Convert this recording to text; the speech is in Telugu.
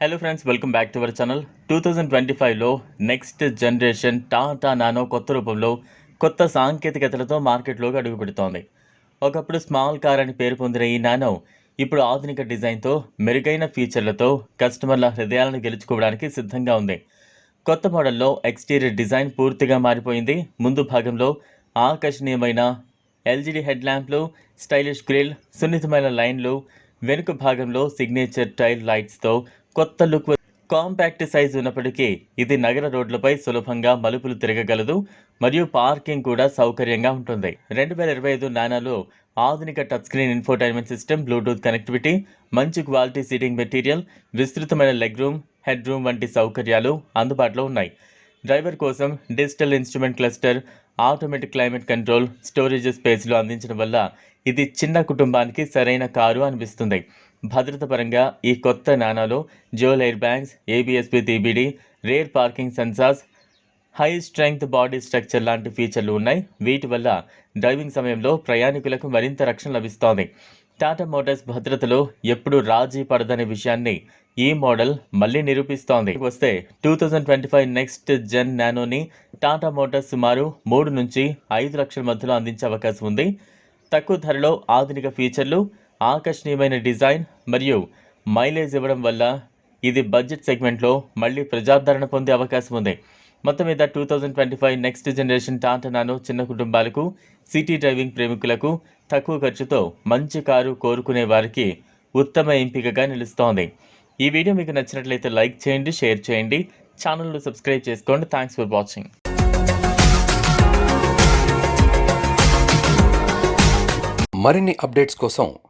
Hello friends welcome back to our channel two thousand twenty ఫైవ్లో నెక్స్ట్ జనరేషన్ టాటా నానో కొత్త రూపంలో కొత్త సాంకేతికతలతో మార్కెట్లోకి అడుగుపెడుతోంది. ఒకప్పుడు స్మాల్ కార్ అని పేరు పొందిన ఈ నానో ఇప్పుడు ఆధునిక డిజైన్తో మెరుగైన ఫీచర్లతో కస్టమర్ల హృదయాలను గెలుచుకోవడానికి సిద్ధంగా ఉంది. కొత్త మోడల్లో ఎక్స్టీరియర్ డిజైన్ పూర్తిగా మారిపోయింది. ముందు భాగంలో ఆకర్షణీయమైన ఎల్జీడీ హెడ్ ల్యాంప్లు స్టైలిష్ గ్రిల్ సున్నితమైన లైన్లు వెనుక భాగంలో సిగ్నేచర్ టైల్ లైట్స్తో కొత్త లుక్ కాంపాక్ట్ సైజ్ ఉన్నప్పటికీ ఇది నగర రోడ్లపై సులభంగా మలుపులు తిరగగలదు మరియు పార్కింగ్ కూడా సౌకర్యంగా ఉంటుంది. రెండు వేల ఇరవై ఐదు నానాలో ఆధునిక touch screen infotainment system bluetooth connectivity మంచి క్వాలిటీ సీటింగ్ మెటీరియల్ విస్తృతమైన లెగ్ రూమ్ హెడ్ రూమ్ వంటి సౌకర్యాలు అందుబాటులో ఉన్నాయి. డ్రైవర్ కోసం digital instrument cluster automatic climate control storage స్పేస్లు అందించడం వల్ల ఇది చిన్న కుటుంబానికి సరైన కారు అనిపిస్తుంది. భద్రత పరంగా ఈ కొత్త నాణాలో జోల్ ఎయిర్ బ్యాగ్స్ ఏబిఎస్పి TBD rear parking sensors high strength body structure లాంటి ఫీచర్లు ఉన్నాయి. వీటి వల్ల డ్రైవింగ్ సమయంలో ప్రయాణికులకు మరింత రక్షణ లభిస్తోంది. టాటా మోటార్స్ భద్రతలో ఎప్పుడు రాజీ పడదనే విషయాన్ని ఈ మోడల్ మళ్ళీ నిరూపిస్తోంది. వస్తే two thousand twenty five next gen నానోని Tata Motors సుమారు మూడు నుంచి ఐదు లక్షల మధ్యలో అందించే అవకాశం ఉంది. తక్కువ ధరలో ఆధునిక ఫీచర్లు ఆకర్షణీయమైన డిజైన్ మరియు మైలేజ్ ఇవ్వడం వల్ల ఇది బడ్జెట్ సెగ్మెంట్లో మళ్ళీ ప్రజాదరణ పొందే అవకాశం ఉంది. మొత్తం మీద two thousand twenty five next generation Tata Nano చిన్న కుటుంబాలకు సిటీ డ్రైవింగ్ ప్రేమికులకు తక్కువ ఖర్చుతో మంచి కారు కోరుకునే వారికి ఉత్తమ ఎంపికగా నిలుస్తోంది. ఈ వీడియో మీకు నచ్చినట్లయితే లైక్ చేయండి షేర్ చేయండి ఛానల్ను సబ్స్క్రైబ్ చేసుకోండి. థ్యాంక్స్ ఫర్ వాచింగ్ మరిన్ని అప్డేట్స్ కోసం